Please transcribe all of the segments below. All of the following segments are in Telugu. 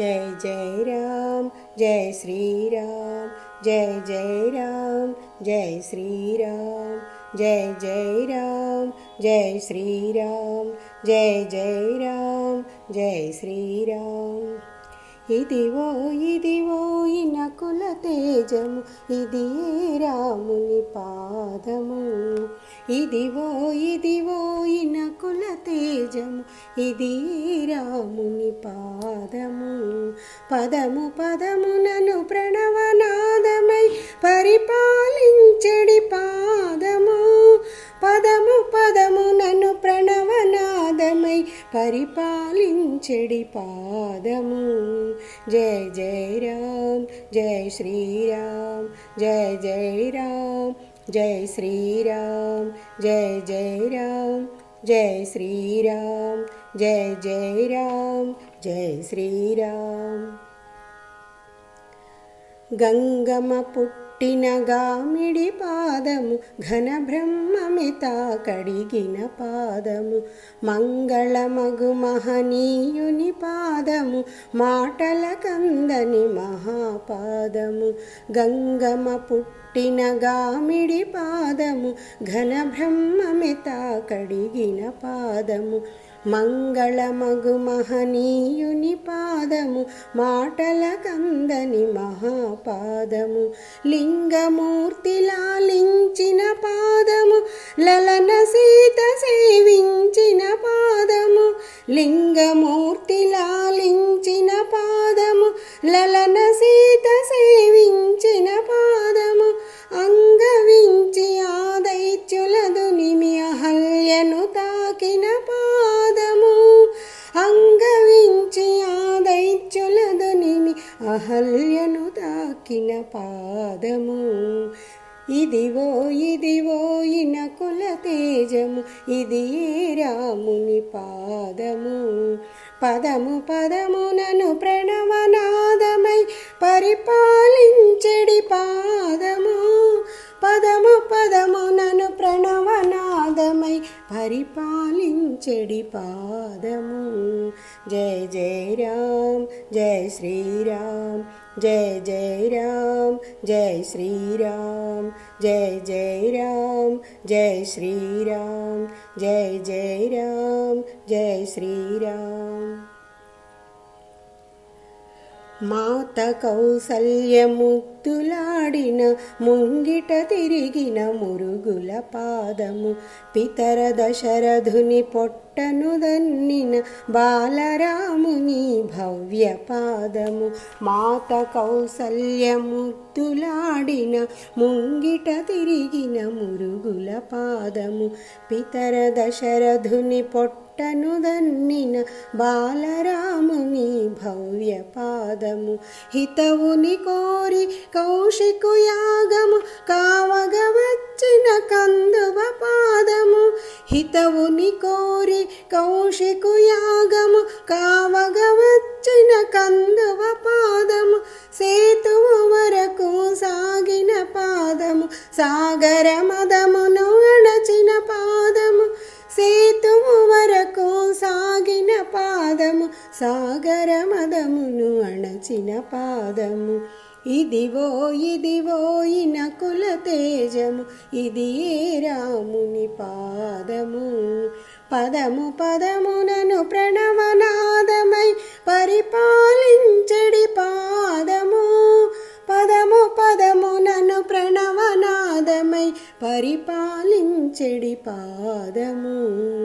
జై జై రామ్ జై శ్రీరామ్ జై జై రామ్ జై శ్రీరామ్ జై జై రామ్ జై శ్రీరామ్ జై జై రామ్ జై శ్రీరామ్. ఇదివో ఇదివో ఇనకుల తేజము ఇది రాముని పాదము? ఇదివో ఇదివో ఇనకుల తేజము ఇది రాముని పాదము. పదము పదమునను ప్రణవనాదమై పరిపాలించడి పాదము. పదము పదమునను ప్రణవనాదమై పరిపాలించడి పాదము. జయ జయ రామ్ జయ శ్రీరామ్ జయ జయ రామ్. జయ శ్రీరామ్ జయ జయ రామ్ జయ శ్రీరామ్ జయ జయ రామ్ జయ శ్రీరామ్. గంగమ పుట్టిన గామిడి పాదము ఘన బ్రహ్మమిత కడిగిన పాదము. మంగళమగు మహనీయుని పాదము మాటల కందని మహాపాదము. గంగమ పుట్టి పట్టినగామిడి పాదము ఘన బ్రహ్మమిత కడిగిన పాదము. మంగళమగు మహనీయుని పాదము మాటల కందని మహాపాదము. లింగమూర్తి లాలించిన పాదము లలన సీత సేవించిన పాదము. లింగమూర్తి లాలించిన పాదము లలన సీత తాకిన పాదము. ఇదివో ఇదివో ఇనకుల తేజము. ఇది రాముని పాదము. పదము పదమునను ప్రణవనా పరిపాలించడి పాదము. జయ జయ రామ్ జయ శ్రీరామ్ జయ జయ రామ్ జయ శ్రీరామ్ జయ జయ రామ్ జయ శ్రీరామ్ జయ జయ రామ్ జయ శ్రీరామ్ మాత కౌసల్యముద్దులాడిన ముంగిట తిరిగిన మురుగుల పాదము. పితర దశరథుని పొట్టను దన్నిన బాలరాముని భవ్య పాదము. మాత కౌసల్యముద్దులాడిన ముంగిట తిరిగిన మురుగుల పాదము. పితర దశరథుని పొట్ట పట్టను దన్నిన బాలరాముని భవ్య పాదము. హితవుని కోరి కౌశికు యాగము కావగ వచ్చిన కందువ పాదము. హితవుని కోరి కౌశికు యాగము కావగ వచ్చిన కందువ పాదము. సేతువు వరకు సాగిన పాదము సాగర మదము పాదము సాగర మదమును అణచిన పాదము. ఇదివో ఇదివో ఇనకుల తేజము. ఇది ఏ రాముని పాదము? పదము పదమునను ప్రణవనాదమై పరిపాలించడి పాదము. పదము పదమునను ప్రణవనాదమై పరిపాలించడి పాదము.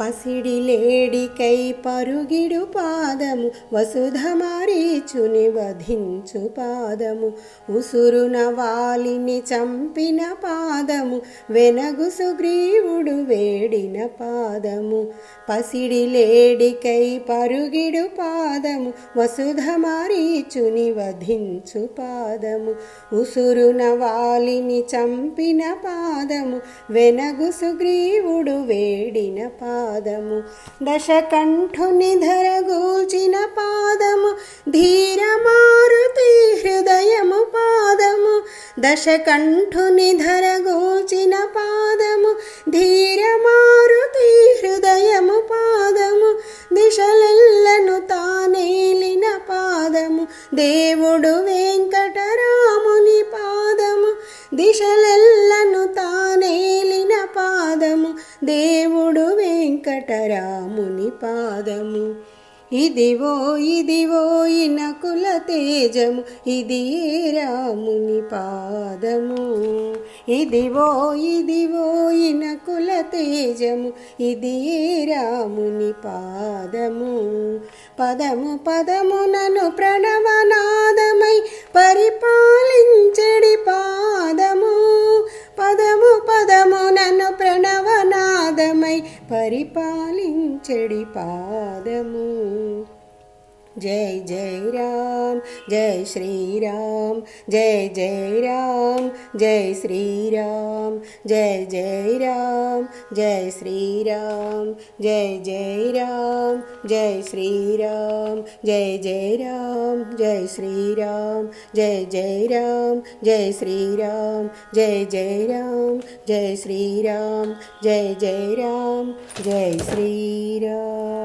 పసిడి లేడికై పరుగిడు పాదము వసుధమారీచుని వధించు పాదము. ఉసురున వాలిని చంపిన పాదము వెనగు సుగ్రీవుడు వేడిన పాదము. పసిడి లేడికై పరుగిడు పాదము వసుధమారీచుని వధించు పాదము. ఉసురున వాలిని చంపిన పాదము వెనగు సుగ్రీవుడు వేడిన పాదము పాదము. దశకంఠుని ధరగూచిన పాదము. ధీరమారుతి హృదయము పాదము. దశకంఠుని ధరగూచిన పాదము. ధీరమారుతి హృదయము పాదము. దిశలెల్లను తానేలిన పాదము. దేవుడు వెంకటరాముని పాదము. దిశలెల్లను తానేలిన పాదము. దేవుడు వెంకటరాముని పాదము. ఇదివో ఇదివో ఇనకుల తేజము. ఇది రాముని పాదము? ఇదివో ఇదివో ఇనకుల తేజము. ఇది రాముని పాదము? పదము పదమునను ప్రణవనాదమై పరిపాలించడి పాదము. పదము పదమునను పాదమై పరిపాలించడి పాదము. జై జై రామ్ జై శ్రీరామ్ జై జై రామ్ జై శ్రీరామ్ జై జై రామ్ జై శ్రీరామ్ జై జై రామ్ జై శ్రీరామ్ జై జై రామ్ జై శ్రీరామ్ జై జై రామ్ జై శ్రీరామ్ జై జై రామ్ జై శ్రీరామ్ జై జై రామ్ జై శ్రీరామ్